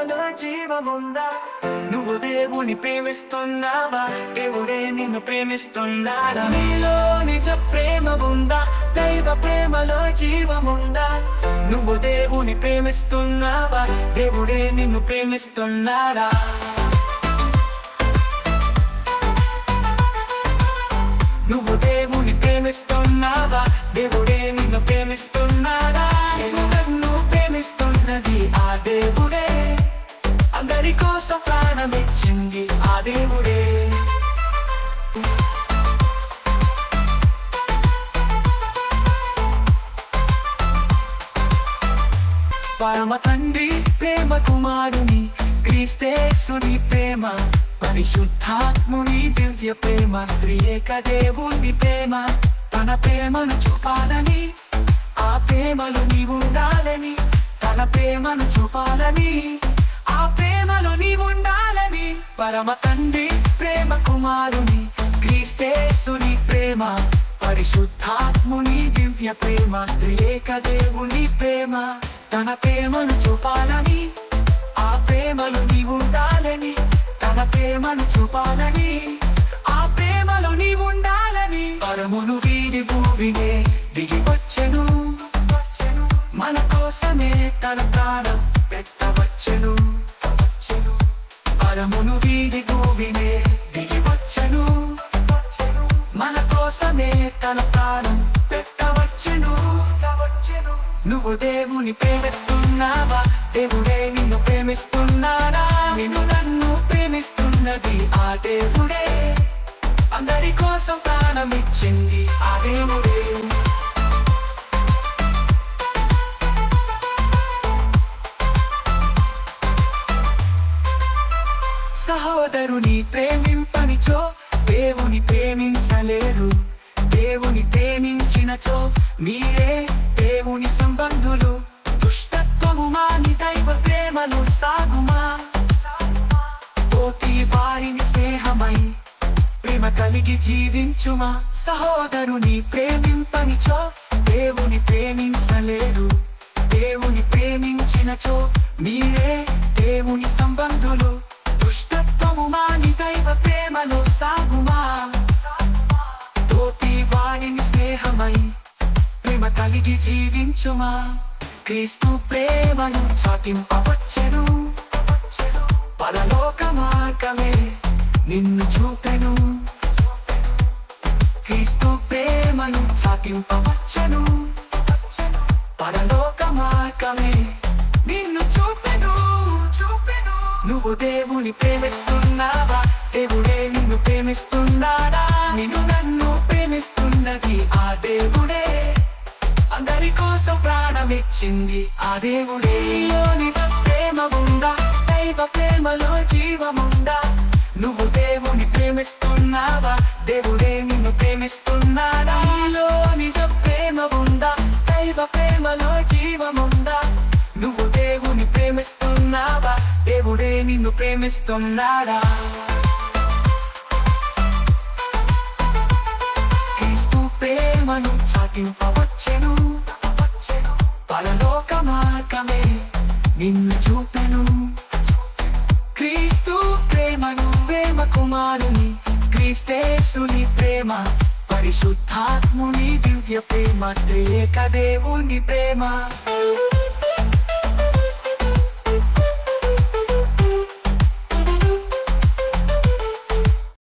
ప్రేమలో జీవముందా? నువ్వు దేవుని ప్రేమిస్తున్నావా? దేవుడే నిన్ను ప్రేమిస్తున్నాడా? నీలో నిజ ప్రేమ ఉందా దైవ ప్రేమలో జీవముందా? నువ్వు దేవుని ప్రేమిస్తున్నావా? దేవుడే నిన్ను ప్రేమిస్తున్నాడా? ప్రాణమిచ్చింది ఆ దేవుడే. పరమ తండ్రి ప్రేమ కుమారుని క్రీస్తేసుని ప్రేమ పరిశుద్ధాత్ముని దివ్య ప్రేమ త్రియేక దేవుని ప్రేమ తన ప్రేమను చూపాలని ఆ ప్రేమలు నీవు ఉండాలని తన ప్రేమను చూపాలని. ఆ ప్రేమలో నీవు ఉండాలని పరమ తండ్రి ప్రేమ కుమారుని క్రీస్తేశుని ప్రేమ పరిశుద్ధాత్ముని దివ్య ప్రేమ త్రియేక దేవుని ప్రేమ. తన ప్రేమను చూపాలని ఆ ప్రేమలో నీవు ఉండాలని తన ప్రేమను చూపాలని ఆ ప్రేమలో నీవు ఉండాలని పరమును వీడి భూమినే కోసమే తన ప్రాణం పెట్టవచ్చెను. నువ్వు దేవుని ప్రేమిస్తున్నావా? దేవుడే నిన్ను ప్రేమిస్తున్నాడా? నిన్ను నన్ను ప్రేమిస్తున్నది ఆ దేవుడే. అందరి కోసం ప్రాణమిచ్చింది ఆ దేవుడే. సహోదరుని ప్రేమింపనిచో దేవుని ప్రేమించలేరు దేవుని ప్రేమించినచో మీరే దేవుని సంబంధులు. దుష్టత్వము మాని దైవ ప్రేమలు సాగుమా? పోటీ వారిని స్నేహమై ప్రేమ కలిగి జీవించుమా? సహోదరుని ప్రేమింపనిచో దేవుని ప్రేమించలేరు దేవుని ప్రేమించినచో మీరే దేవుని సంబంధులు. కలిగి జీవించుమా? క్రీస్తు ప్రేమను చాటింపవచ్చెను. పరలోక మార్గమే నిన్ను చూపెను. క్రీస్తు ప్రేమను చాటింపవచ్చెను. పరలోక మార్గమే నిన్ను చూపెను. చూపెను. నువ్వు దేవుని ప్రేమిస్తున్నావా? దేవుడే నిన్ను ప్రేమిస్తున్నాడా? నిన్ను నన్ను ప్రేమిస్తున్నది ఆ దేవుడే. అందరి కోసం ప్రాణమిచ్చింది ఆ దేవుడే. నిజ ప్రేమ ఉందా దైవ ప్రేమలో జీవముందా నువ్వు దేవుని ప్రేమిస్తున్నావా? దేవుడే నిన్ను ప్రేమిస్తున్నాడా? నీలో నిజ ప్రేమ ఉందా దైవ ప్రేమలో జీవముందా నువ్వు దేవుని ప్రేమిస్తున్నావా? దేవుడే నిన్ను ప్రేమిస్తున్నాడా? క్రీస్తు ప్రేమను చాటింపవచ్చు పరలోక మార్గమే నిన్ను చూపెను. క్రీస్తు ప్రేమను ప్రేమ కుమారుని క్రీస్తేశుని ప్రేమ పరిశుద్ధాత్ముని దివ్య ప్రేమ త్రేక దేవుని ప్రేమ.